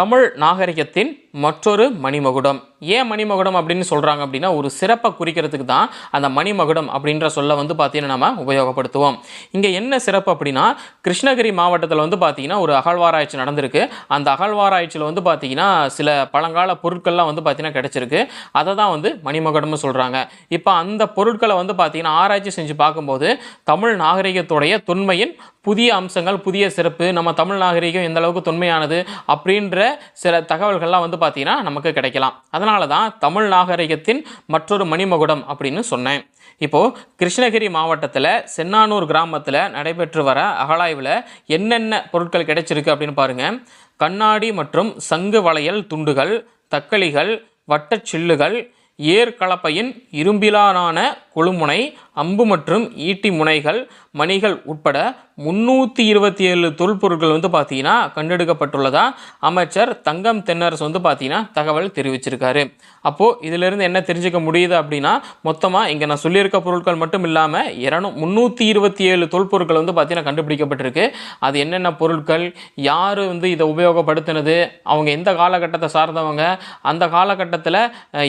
தமிழ் நாகரிகத்தின் மற்றொரு மணிமகுடம். ஏன் மணிமகுடம் அப்படின்னு சொல்கிறாங்க அப்படின்னா ஒரு சிறப்பை குறிக்கிறதுக்கு தான் அந்த மணிமகுடம் அப்படின்ற சொல்ல வந்து பார்த்தீங்கன்னா நம்ம உபயோகப்படுத்துவோம். இங்கே என்ன சிறப்பு அப்படின்னா கிருஷ்ணகிரி மாவட்டத்தில் வந்து பார்த்தீங்கன்னா ஒரு அகழ்வாராய்ச்சி நடந்திருக்கு. அந்த அகழ்வாராய்ச்சியில் வந்து பார்த்தீங்கன்னா சில பழங்கால பொருட்கள்லாம் வந்து பார்த்தீங்கன்னா கிடச்சிருக்கு. அதை தான் வந்து மணிமகுடம்னு சொல்கிறாங்க இப்போ அந்த பொருட்களை வந்து பார்த்தீங்கன்னா ஆராய்ச்சி செஞ்சு பார்க்கும்போது தமிழ் நாகரிகத்துடைய தொன்மையின் புதிய அம்சங்கள் புதிய சிறப்பு நம்ம தமிழ் நாகரிகம் எந்த அளவுக்கு தொன்மையானது அப்படின்ற சில தகவல்கள்லாம் வந்து பார்த்திங்கன்னா நமக்கு கிடைக்கலாம். அதனால தான் தமிழ் நாகரிகத்தின் மற்றொரு மணிமகுடம் அப்படின்னு சொன்னேன். இப்போது கிருஷ்ணகிரி மாவட்டத்தில் சென்னானூர் கிராமத்தில் நடைபெற்று வர அகழாய்வில் என்னென்ன பொருட்கள் கிடைச்சிருக்கு அப்படின்னு பாருங்கள் கண்ணாடி மற்றும் சங்கு வளையல் துண்டுகள் தக்களிகள் வட்டச்சில்லுகள் சில்லுகள் ஏர் கலப்பையின் இரும்பிலான கொழுமுனை அம்பு மற்றும் ஈட்டி முனைகள் மணிகள் உட்பட முந்நூற்றி இருபத்தி ஏழு தொல்பொருட்கள் வந்து பார்த்தீங்கன்னா கண்டெடுக்கப்பட்டுள்ளதா? அமைச்சர் தங்கம் தென்னரசு வந்து பார்த்தீங்கன்னா தகவல் தெரிவிச்சிருக்காரு. அப்போது இதிலிருந்து என்ன தெரிஞ்சுக்க முடியுது அப்படின்னா மொத்தமாக இங்கே நான் சொல்லியிருக்க பொருட்கள் மட்டும் இல்லாமல் இரநூ முந்நூற்றி இருபத்தி ஏழு தொல்பொருட்கள் வந்து பார்த்தீங்கன்னா கண்டுபிடிக்கப்பட்டிருக்கு. அது என்னென்ன பொருட்கள் யார் வந்து இதை உபயோகப்படுத்தினது அவங்க எந்த காலகட்டத்தை சார்ந்தவங்க அந்த காலகட்டத்தில்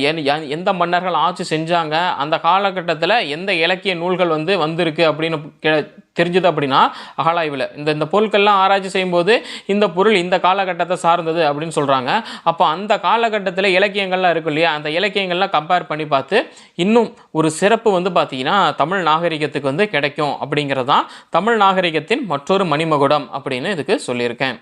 என்- எந்த மன்னர்கள் ஆட்சி செஞ்சாங்க அந்த காலகட்டத்தில் எந்த இலக்கிய நூல்கள் வந்து வந்திருக்கு அப்படின்னு கே- தெரிஞ்சுது அப்படின்னா அகழாய்வில் இந்த இந்த பொருட்கள்லாம் ஆராய்ச்சி செய்யும்போது இந்த பொருள் இந்த காலகட்டத்தை சார்ந்தது அப்படின்னு சொல்கிறாங்க அப்போ அந்த காலகட்டத்தில் இலக்கியங்கள்லாம் இருக்கும் இல்லையா? அந்த இலக்கியங்கள்லாம் கம்பேர் பண்ணி பார்த்து இன்னும் ஒரு சிறப்பு வந்து பார்த்தீங்கன்னா தமிழ் நாகரிகத்துக்கு வந்து கிடைக்கும் அப்படிங்கிறது தான் தமிழ் நாகரிகத்தின் மற்றொரு மணிமகுடம் அப்படின்னு இதுக்கு சொல்லியிருக்கேன்.